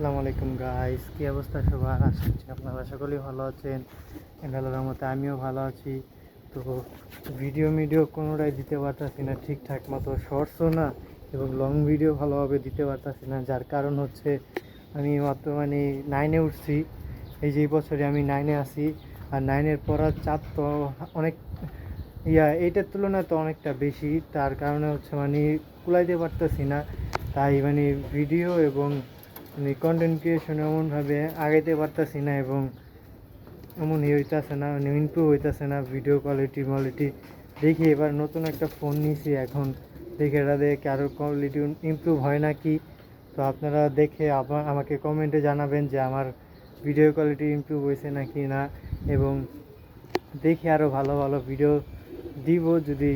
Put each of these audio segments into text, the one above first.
আসসালামু আলাইকুম গাইস কি অবস্থা সবার? আশা করছি আপনারা সকলেই ভালো আছেন। আল্লাহর মতে আমিও ভালো আছি। তো ভিডিও মিডিও কোনোটাই দিতে পারতাছি না ঠিকঠাক মতো শর্টসও না এবং লং ভিডিও ভালোভাবে দিতে পারতাছি না। যার কারণ হচ্ছে, আমি মাত্র মানে নাইনে উঠছি। এই যে বছরে আমি নাইনে আছি। আর নাইনের পড়ার চাপ তো অনেক, ইয়া, এইটার তুলনায় তো অনেকটা বেশি। তার কারণে হচ্ছে মানে কুলাইতে পারতেছি না। তাই মানে ভিডিও এবং মানে কন্টেন্ট ক্রিয়েশন এমনভাবে আগাইতে পারতেছি না এবং এমন ইয়ে হইতেছে না মানে ইমপ্রুভ হইতেছে না ভিডিও কোয়ালিটি কোয়ালিটি দেখি এবার নতুন একটা ফোন নিয়েছি এখন। দেখে এটা দেখে আরও কোয়ালিটি ইমপ্রুভ হয় না কি তো আপনারা দেখে আমাকে কমেন্টে জানাবেন যে আমার ভিডিও কোয়ালিটি ইমপ্রুভ হয়েছে না কি না এবং দেখি আরও ভালো ভালো ভিডিও দিব যদি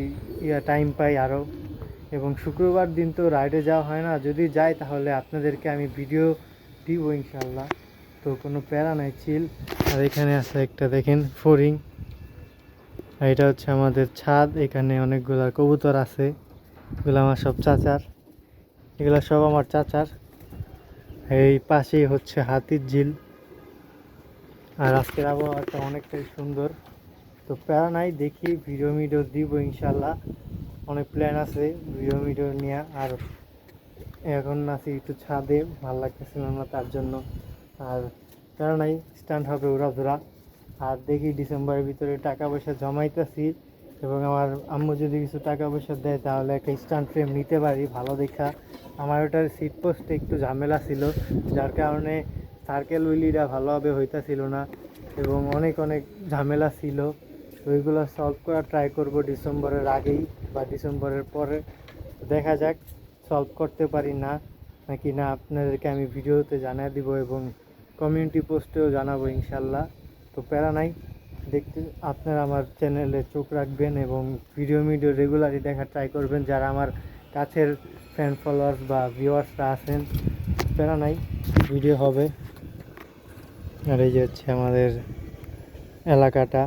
টাইম পাই আরও এবং শুক্রবার দিন তো রাইডে যাওয়া হয় না। যদি যাই তাহলে আপনাদেরকে আমি ভিডিও দিব ইনশাল্লাহ তো কোনো প্যারা নাই চিল আর এখানে আছে একটা দেখেন, ফরিং। আর এটা হচ্ছে আমাদের ছাদ, এখানে অনেকগুলা কবুতর আছে। এগুলো আমার সব চাচার। এগুলো সব আমার চাচার। এই পাশেই হচ্ছে হাতির ঝিল। আর আজকের আবহাওয়াটা অনেকটাই সুন্দর। তো প্যারা নাই, দেখি ভিডিও মিডিও দিব ইনশাল্লাহ অনেক প্ল্যান আছে ভিডিও ভিডিও নিয়ে। আর এখন আছি একটু ছাদে, ভালো লাগতেছিল না তার জন্য। আর প্যারা নাই স্ট্যান্ড হবে উড়াধুরা। আর দেখি ডিসেম্বরের ভিতরে টাকা পয়সা জমাইতেছি এবং আমার আম্মু যদি কিছু টাকা পয়সা দেয়, তাহলে একটা স্ট্যান্ড ফ্রেম নিতে পারি, ভালো দেখা। আমার ওটার সিট পোস্টে একটু ঝামেলা ছিল, যার কারণে সার্কেল উইলিটা ভালোভাবে হইতাছিল না। এবং অনেক অনেক ঝামেলা ছিল। ওইগুলো সলভ করার ট্রাই করব ডিসেম্বরের আগেই বা ডিসেম্বরের পরে। দেখা যাক সলভ করতে পারি না নাকি না, আপনাদেরকে আমি ভিডিওতে জানিয়ে দিব এবং কমিউনিটি পোস্টেও জানাব ইনশাল্লাহ। তো প্যারা নাই, দেখতে, আপনারা আমার চ্যানেলে চোখ রাখবেন এবং ভিডিও মিডিও রেগুলারই দেখার ট্রাই করবেন। যারা আমার কাছের ফ্যান ফলোয়ার্স বা ভিউয়ার্সরা আছেন, প্যারা নাই ভিডিও হবে। আর এই যে হচ্ছে আমাদের এলাকাটা।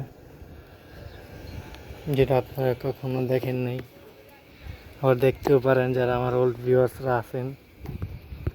যেটা আপনারা কখনো দেখেন নাই। আবার দেখতেও পারেন যারা আমার ওল্ড ভিউয়ার্সরা আছেন।